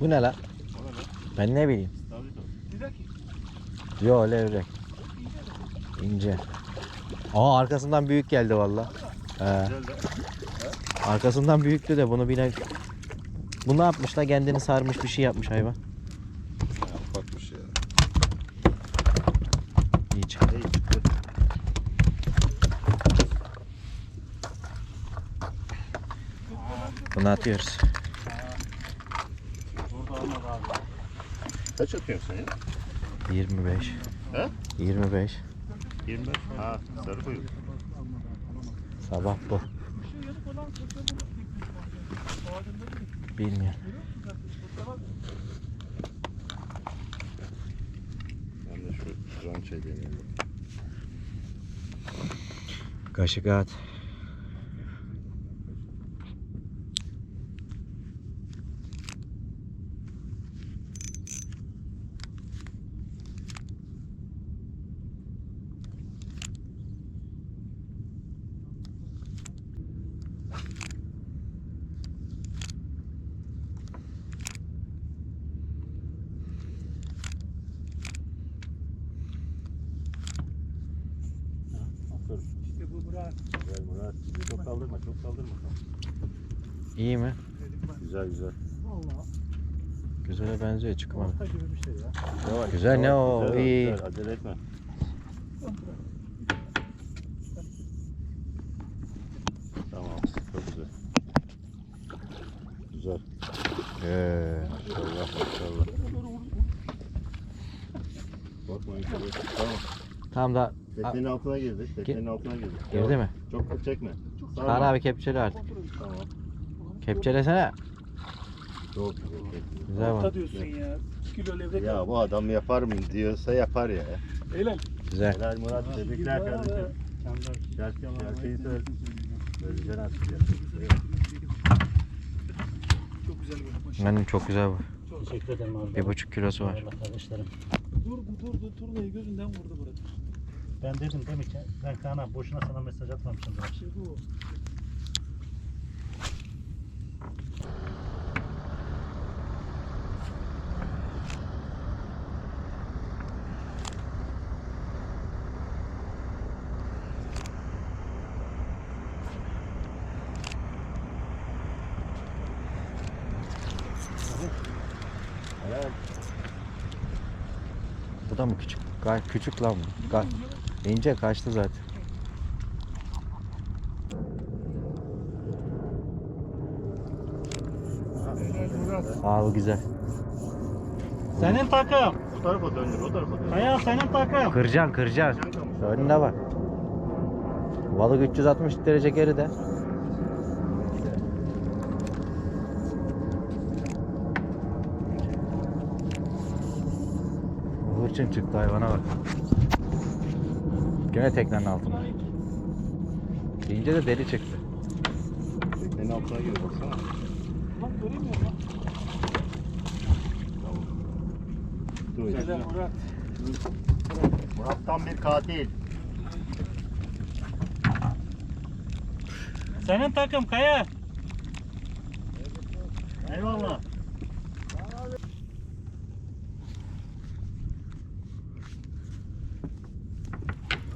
Bu ne la? Ben ne bileyim. Yo. İyi de. İnce. Aa arkasından büyük geldi valla. De. Arkasından büyüktü de bunu bile... Bu ne yapmış la kendini sarmış bir şey yapmış hayvan. Ha, ufakmış ya. İyi atıyoruz. Burada olmadı abi. Kaç atıyorsun sen ya? 25. He? 25. 25. Ha sarı kuyruk. Sabah bu. Bilmiyorum. Ben de şu rançayı deneyeyim. Kaşık at. Aferin. İşte bu bırak. Çok kaldırma, çok kaldırma. İyi mi? Güzel güzel. Valla. Güzele benziyor çıkmadı. Orta gibi bir şey ya. Yavaş, Güzel, ne o? güzel, İyi. Güzel, acele etme. Tamam, çok güzel. Güzel. Ee, Maşallah, maşallah. Bakma yukarı. Tamam. tam da Teknenin altına girdi. Teknenin altına girdi. girdi mi? Çok çekme. Sağ Kaan ol. abi kepçeli artık. Tamam. Kepçelesene. Çok güzel. tekne. Güzel Orta bak. diyorsun ya. Kilo levrek. Ya bu adam yapar mı diyorsa yapar ya. Helal. Güzel. Helal Murat. Tebrikler kardeşim. Gerçeği söyle. Söyleyeceksin artık ya. Çok güzel bu. Maşallah. Benim çok güzel bu. Çok Teşekkür ederim abi. Bir buçuk kilosu var. Eyvallah kardeşlerim. Durdu durdu turnayı gözünden vurdu burada. Ben dedim demek ki ben Kaan abi boşuna sana mesaj atmamışım. dedim. İşte bu. Da mı küçük? Gayet küçük lan bu. Gay İnce kaçtı zaten. Aa bu güzel. Senin takım. O tarafa döndür, o tarafa döndür. Kaya senin takım. Kıracaksın kıracaksın. Önüne bak. Balık 360 derece geride. Hırçın çıktı hayvana bak. Gene teknenin altında. İnce de deri çıktı. Teknenin altına gir baksana. Lan göremiyorum lan. Dur. Murat. Murat tam bir katil. Senin takım Kaya. Eyvallah.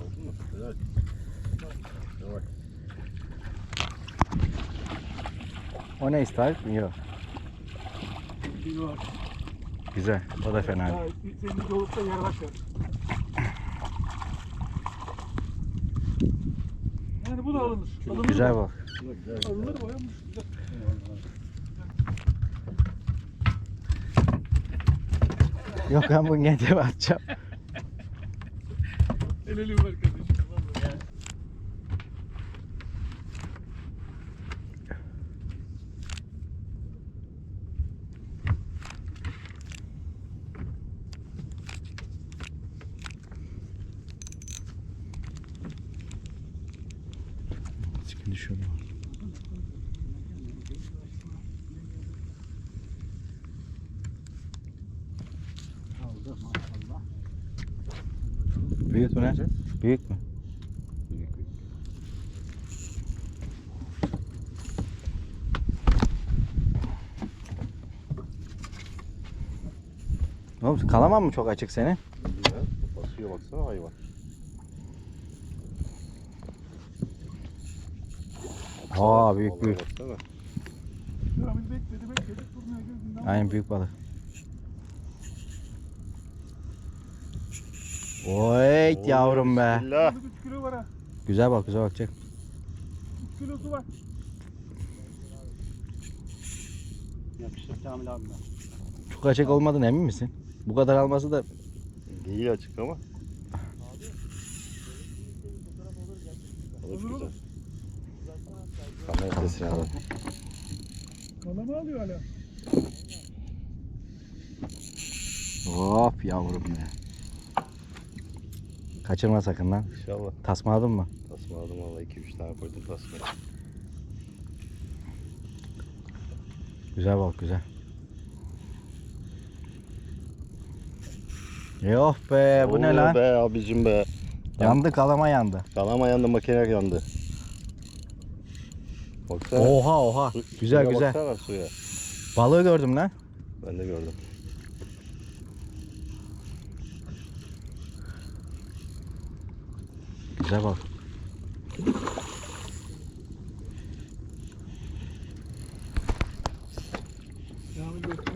Oldu mu? Güzel. Yavaş. O ne ister? Yok. Var. Güzel. O da fena. Ya, senin olursa yavaş ver. Yani bu da alınır. Alınır Güzel bak. Güzel. Alınır boyanmış. Güzel. Yok ben bunu kendime atacağım. Helalim var şöyle. Büyük mü ne? Büyük mü? Büyük büyük. Kalamam mı çok açık seni? Basıyor baksana hayvan. Aa büyük büyük. baksana. Kamil bekledi bekledi. Turnaya gözünden. Aynen büyük balık. Oy Oo, yavrum be. Bismillah. 3 kilo var ha. Güzel bak güzel bakacak. 3 kilosu var. Yapıştır Kamil abime. Çok açık olmadığına emin misin? Bu kadar alması da Değil açık ama. Balık Olur güzel. Kamera sesini al. Kalama alıyor hala. hop yavrum be. Kaçırma sakın lan. İnşallah. Tasmaladın mı? Tasma aldım valla 2-3 tane koydum tasmaya. Güzel balık güzel. Yok be bu ne Oo lan? be abicim be. Yandı kalama yandı. Kalama yandı makine yandı. Baksana. Oha oha. Su- Güzel suya güzel. Baksana suya. Balığı gördüm lan. Ben de gördüm. Güzel bak.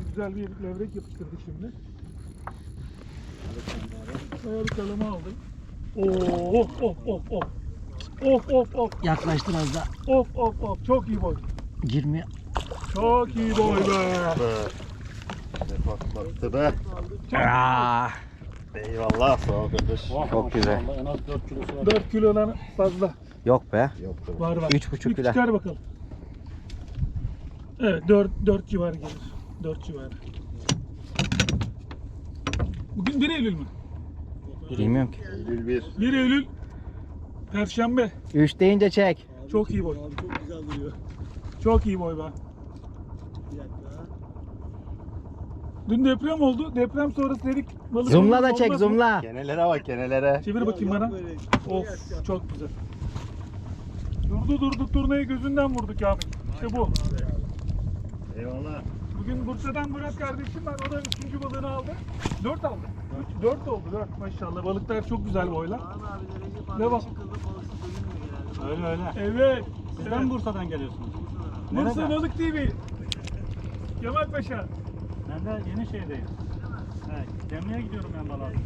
Güzel bir levrek yapıştırdı şimdi. Bayağı bir kalama aldı. Oo, of of of of. Of of of Yaklaştır az da. of of of. Çok iyi boy. Girmiyor. Çok iyi boy be. Ne patlattı be. Aa, Eyvallah sağ ol kardeş. Çok güzel. En az 4 kilosu var. 4 kilodan fazla. yok be. Yok be. Var var. Üç buçuk Bir bile. çıkar bakalım. Evet 4, 4 civarı gelir. 4 civarı. Bugün 1 Eylül mü? Bilmiyorum ki. Eylül 1. 1 Eylül Perşembe. 3 deyince çek. Çok iyi boy. Çok güzel duruyor. Çok iyi boy be. Bir dakika. Dün deprem oldu. Deprem sonrası dedik balık Zoomla da olmaz çek mı? zoomla. Kenelere bak kenelere. Çevir bakayım bana. yapma öyle. Of çok güzel. Durdu durdu turnayı gözünden vurdu Kamil. İşte bu. Eyvallah. Bugün Bursa'dan Murat kardeşim var. O da üçüncü balığını aldı. Dört aldı. Üç, dört oldu dört maşallah. Balıklar çok güzel boylar. Abi Devam. için Öyle öyle. Evet. Siz evet. Bursa'dan geliyorsunuz? Bursa Nereden? Balık TV. Kemal Paşa. Ben de yeni şeydeyim. Evet, Demli'ye gidiyorum ben balığa. Evet.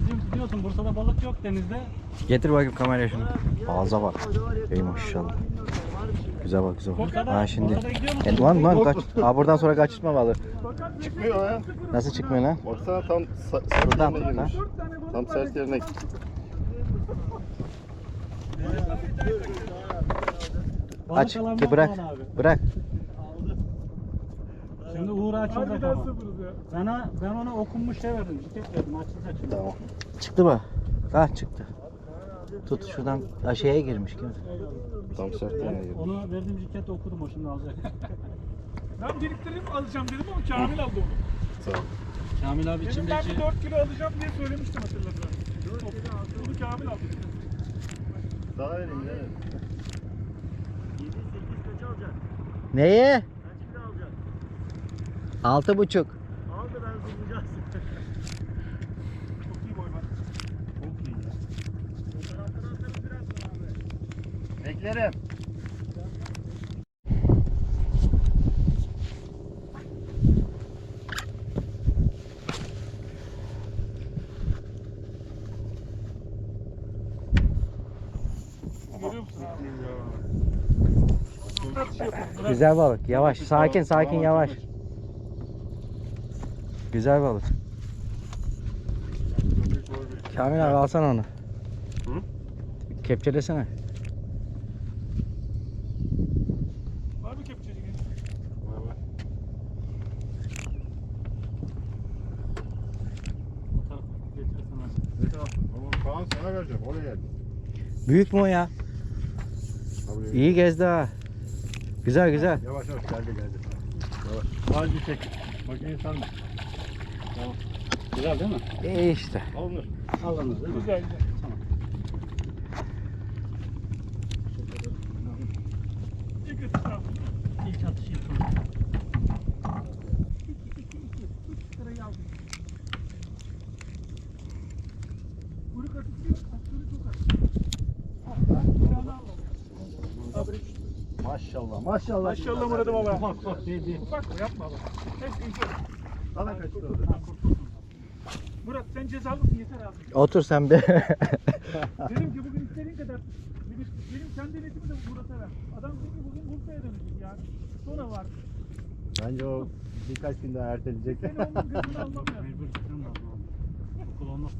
Bizim biliyorsun Bursa'da balık yok denizde. Getir bakayım kameraya şunu. Ağza bak. Ey maşallah. abi, bilmiyorum yani, var bir şey. Güzel bak güzel bak. Ha şimdi. E, lan lan kaç. Aa buradan sonra kaçırtma balığı. Fakat Çıkmıyor ha. Nasıl çıkmıyor lan? Baksana tam sa- sert Buradan yerine girmiş. Tam sert yerine Aç ki bırak. Bırak. Şimdi Uğur ama. sıfırız ya. Ben, ona- ben ona okunmuş şey verdim. Ciket verdim açılacak şimdi. Tamam. Çıktı mı? Ha çıktı. Tut şuradan aşağıya girmiş gibi. Tam sert yerine girmiş. Onu verdiğim ciketi okudum o şimdi alacak. Ben biriktirip alacağım dedim ama Kamil aldı onu. Ol. Kamil abi Dedim ben bir 4 kilo alacağım diye söylemiştim hatırlarsan. Onu Kamil aldı. Daha vereyim de. 7 8 kaç alacak? Neyi? Kaç kilo alacak? Altı buçuk. Al da ben zoomlayacağız. Çok iyi boy var. Çok iyi ya. Fotoğrafları atarım birazdan Bırak. Güzel balık. Yavaş. Sakin sakin yavaş. Güzel balık. Kamil abi alsana onu. Hı? Kepçelesene. Var mı kepçeci? Fotoğraf getirirsen abi. Vereceğim. Oraya. Büyük mü o ya? İyi gezdi ha. Güzel güzel. Yavaş yavaş geldi geldi. Yavaş. Bir çek. Makineyi salma. Güzel değil mi? İyi işte. Alınır. Aldınız değil mi? Güzel güzel. Tamam. İlk atışı yapalım. aktörü çok az. Bir tane al. Maşallah maşallah. Maşallah Murat'ım ufak değil değil. Ufak mı yapma bak. Hep ince. Sana kaçtı orada. Murat sen cezalısın yeter abi. Otur sen be. Dedim ki bugün istediğin kadar. Benim kendi denetimi de Murat'a ver. Adam dedi ki bugün Bursa'ya dönecek yani. Sonra var. Bence o birkaç gün daha erteleyecek. Seni onun gözünü almam lazım. Olmazsa.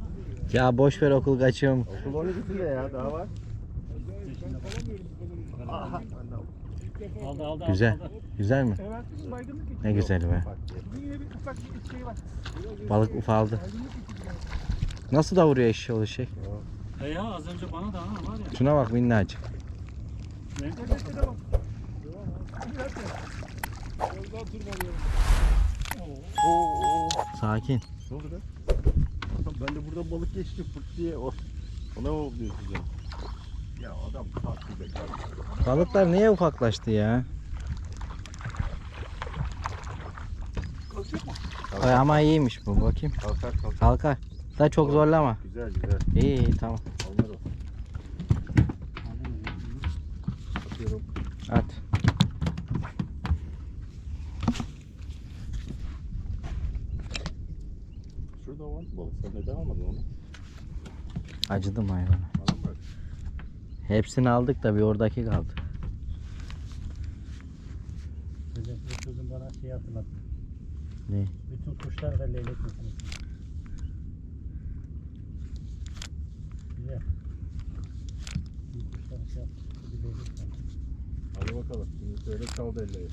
ya boş ver okul kaçıyorum. Okul 12'sinde ya daha var. Aldı aldı Güzel. aldı. Güzel mi? Evet, baygınlık geçiyor. Ne güzel be. Bak diye. Bugün yine bir ufak bir şey var. Balık ufaldı. Baygınlık. Nasıl da vuruyor eşeği şey? E ya az önce bana da ha var ya. Şuna bak minnacık. Devlette. Sakin. Ne oldu be? Ben de burada balık geçti fırt diye o. Ona mı diyorsun ya? Ya adam tatlı be. Balıklar niye ufaklaştı ya? Kalkacak mı? Ay ama iyiymiş bu bakayım. Kalkar kalkar. Kalkar. Da çok zorlama. Güzel güzel. İyi iyi tamam. Onlar o. Atıyorum. At. Şurada var balık. Sen neden almadın onu? Acıdım hayvana. Bana mı? Hepsini aldık da bir oradaki kaldı. Bu sözün bana şey hatırlattı. Ne? Bütün kuşlar da leylek meselesi. Güzel. Bütün kuşlar şey yaptı. Bir leylek var. Hadi bakalım. Şimdi söyle çal belleği.